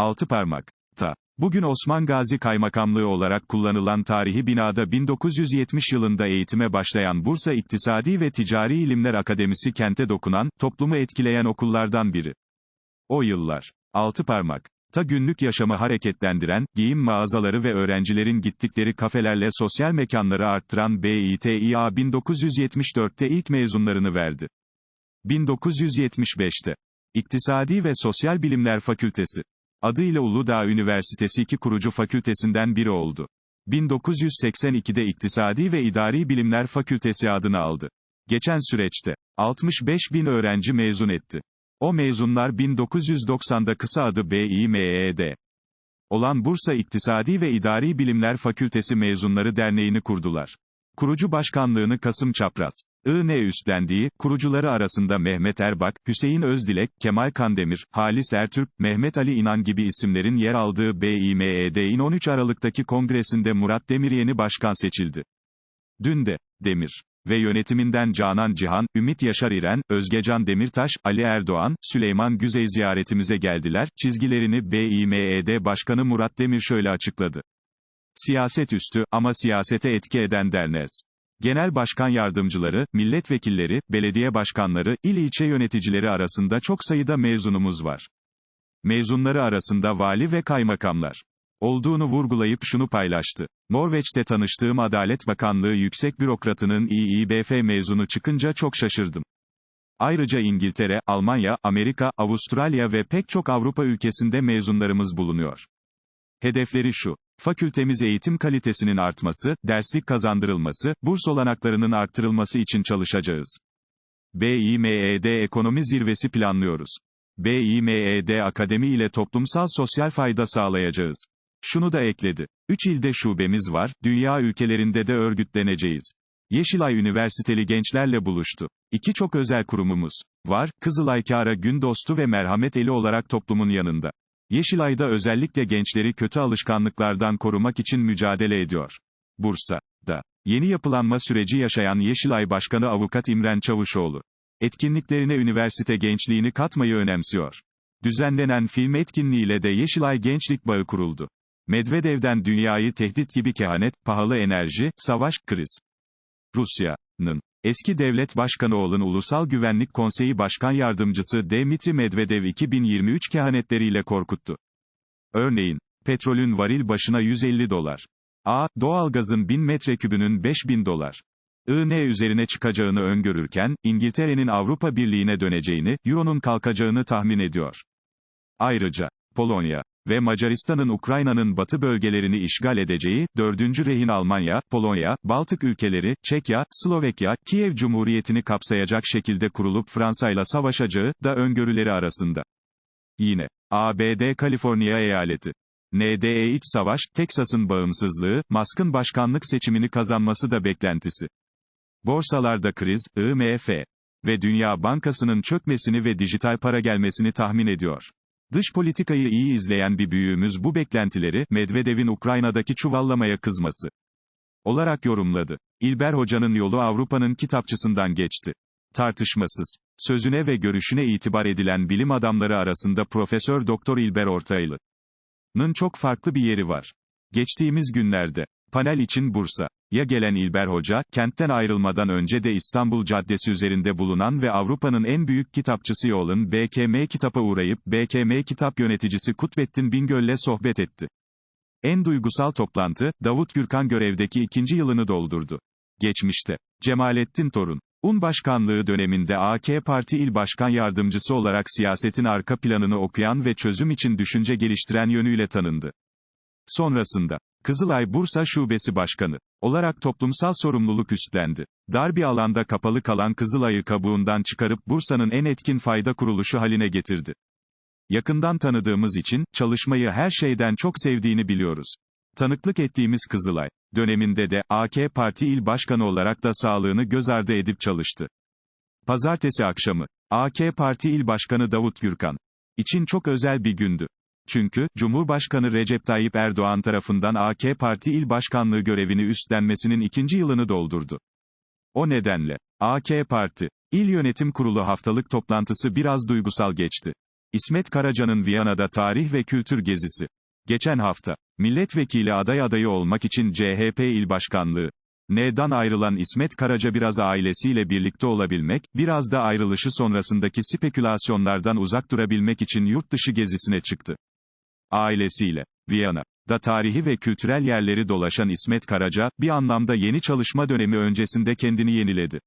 Altı parmak. Ta. Bugün Osman Gazi Kaymakamlığı olarak kullanılan tarihi binada 1970 yılında eğitime başlayan Bursa İktisadi ve Ticari İlimler Akademisi kente dokunan, toplumu etkileyen okullardan biri. O yıllar. Altı parmak. Ta günlük yaşamı hareketlendiren, giyim mağazaları ve öğrencilerin gittikleri kafelerle sosyal mekanları arttıran BİTİA 1974'te ilk mezunlarını verdi. 1975'te. İktisadi ve Sosyal Bilimler Fakültesi. Adıyla Uludağ Üniversitesi iki kurucu fakültesinden biri oldu. 1982'de İktisadi ve İdari Bilimler Fakültesi adını aldı. Geçen süreçte, 65 bin öğrenci mezun etti. O mezunlar 1990'da kısa adı BİMED olan Bursa İktisadi ve İdari Bilimler Fakültesi Mezunları Derneği'ni kurdular. Kurucu başkanlığını Kasım Çapraz, IN üstlendiği, kurucuları arasında Mehmet Erbak, Hüseyin Özdilek, Kemal Kandemir, Halis Ertürk, Mehmet Ali İnan gibi isimlerin yer aldığı BİMED'in 13 Aralık'taki kongresinde Murat Demiryeni başkan seçildi. Dün de, Demir ve yönetiminden Canan Cihan, Ümit Yaşar İren, Özgecan Demirtaş, Ali Erdoğan, Süleyman Güzey ziyaretimize geldiler, çizgilerini BİMED Başkanı Murat Demir şöyle açıkladı. Siyaset üstü, ama siyasete etki eden derneğiz. Genel başkan yardımcıları, milletvekilleri, belediye başkanları, il ilçe yöneticileri arasında çok sayıda mezunumuz var. Mezunları arasında vali ve kaymakamlar olduğunu vurgulayıp şunu paylaştı. Norveç'te tanıştığım Adalet Bakanlığı yüksek bürokratının İİBF mezunu çıkınca çok şaşırdım. Ayrıca İngiltere, Almanya, Amerika, Avustralya ve pek çok Avrupa ülkesinde mezunlarımız bulunuyor. Hedefleri şu. Fakültemiz eğitim kalitesinin artması, derslik kazandırılması, burs olanaklarının arttırılması için çalışacağız. BİMED Ekonomi Zirvesi planlıyoruz. BİMED Akademi ile toplumsal sosyal fayda sağlayacağız. Şunu da ekledi. Üç ilde şubemiz var, dünya ülkelerinde de örgütleneceğiz. Yeşilay Üniversiteli gençlerle buluştu. İki çok özel kurumumuz var, Kızılay Kara Gün Dostu ve Merhamet Eli olarak toplumun yanında. Yeşilay'da özellikle gençleri kötü alışkanlıklardan korumak için mücadele ediyor. Bursa'da yeni yapılanma süreci yaşayan Yeşilay Başkanı Avukat İmren Çavuşoğlu. Etkinliklerine üniversite gençliğini katmayı önemsiyor. Düzenlenen film etkinliğiyle de Yeşilay Gençlik Bağı kuruldu. Medvedev'den dünyayı tehdit gibi kehanet, pahalı enerji, savaş, kriz. Rusya'nın eski devlet başkanı olan Ulusal Güvenlik Konseyi Başkan Yardımcısı Dmitri Medvedev 2023 kehanetleriyle korkuttu. Örneğin, petrolün varil başına 150 dolar. A. Doğalgazın 1000 metrekübünün 5000 dolar. IN üzerine çıkacağını öngörürken, İngiltere'nin Avrupa Birliği'ne döneceğini, Euro'nun kalkacağını tahmin ediyor. Ayrıca, Polonya ve Macaristan'ın Ukrayna'nın batı bölgelerini işgal edeceği, dördüncü rehin Almanya, Polonya, Baltık ülkeleri, Çekya, Slovakya, Kiev Cumhuriyeti'ni kapsayacak şekilde kurulup Fransa'yla savaşacağı, da öngörüleri arasında. Yine, ABD Kaliforniya eyaleti. NDE iç savaş, Teksas'ın bağımsızlığı, Musk'ın başkanlık seçimini kazanması da beklentisi. Borsalarda kriz, IMF ve Dünya Bankası'nın çökmesini ve dijital para gelmesini tahmin ediyor. Dış politikayı iyi izleyen bir büyüğümüz bu beklentileri, Medvedev'in Ukrayna'daki çuvallamaya kızması olarak yorumladı. İlber Hoca'nın yolu Avrupa'nın kitapçısından geçti. Tartışmasız. Sözüne ve görüşüne itibar edilen bilim adamları arasında Profesör Doktor İlber Ortaylı'nın çok farklı bir yeri var. Geçtiğimiz günlerde, panel için Bursa, ya gelen İlber Hoca, kentten ayrılmadan önce de İstanbul Caddesi üzerinde bulunan ve Avrupa'nın en büyük kitapçısı yolun BKM kitapa uğrayıp BKM kitap yöneticisi Kutbettin Bingöl'le sohbet etti. En duygusal toplantı, Davut Gürkan görevdeki ikinci yılını doldurdu. Geçmişte, Cemalettin Torun, Un Başkanlığı döneminde AK Parti İl Başkan Yardımcısı olarak siyasetin arka planını okuyan ve çözüm için düşünce geliştiren yönüyle tanındı. Sonrasında, Kızılay Bursa Şubesi Başkanı olarak toplumsal sorumluluk üstlendi. Dar bir alanda kapalı kalan Kızılay'ı kabuğundan çıkarıp Bursa'nın en etkin fayda kuruluşu haline getirdi. Yakından tanıdığımız için, çalışmayı her şeyden çok sevdiğini biliyoruz. Tanıklık ettiğimiz Kızılay, döneminde de, AK Parti İl Başkanı olarak da sağlığını göz ardı edip çalıştı. Pazartesi akşamı, AK Parti İl Başkanı Davut Gürkan için çok özel bir gündü. Çünkü, Cumhurbaşkanı Recep Tayyip Erdoğan tarafından AK Parti İl Başkanlığı görevini üstlenmesinin ikinci yılını doldurdu. O nedenle, AK Parti, İl Yönetim Kurulu haftalık toplantısı biraz duygusal geçti. İsmet Karaca'nın Viyana'da tarih ve kültür gezisi. Geçen hafta, milletvekili aday adayı olmak için CHP il başkanlığı. N'dan ayrılan İsmet Karaca biraz ailesiyle birlikte olabilmek, biraz da ayrılışı sonrasındaki spekülasyonlardan uzak durabilmek için yurt dışı gezisine çıktı. Ailesiyle, Viyana, da tarihi ve kültürel yerleri dolaşan İsmet Karaca, bir anlamda yeni çalışma dönemi öncesinde kendini yeniledi.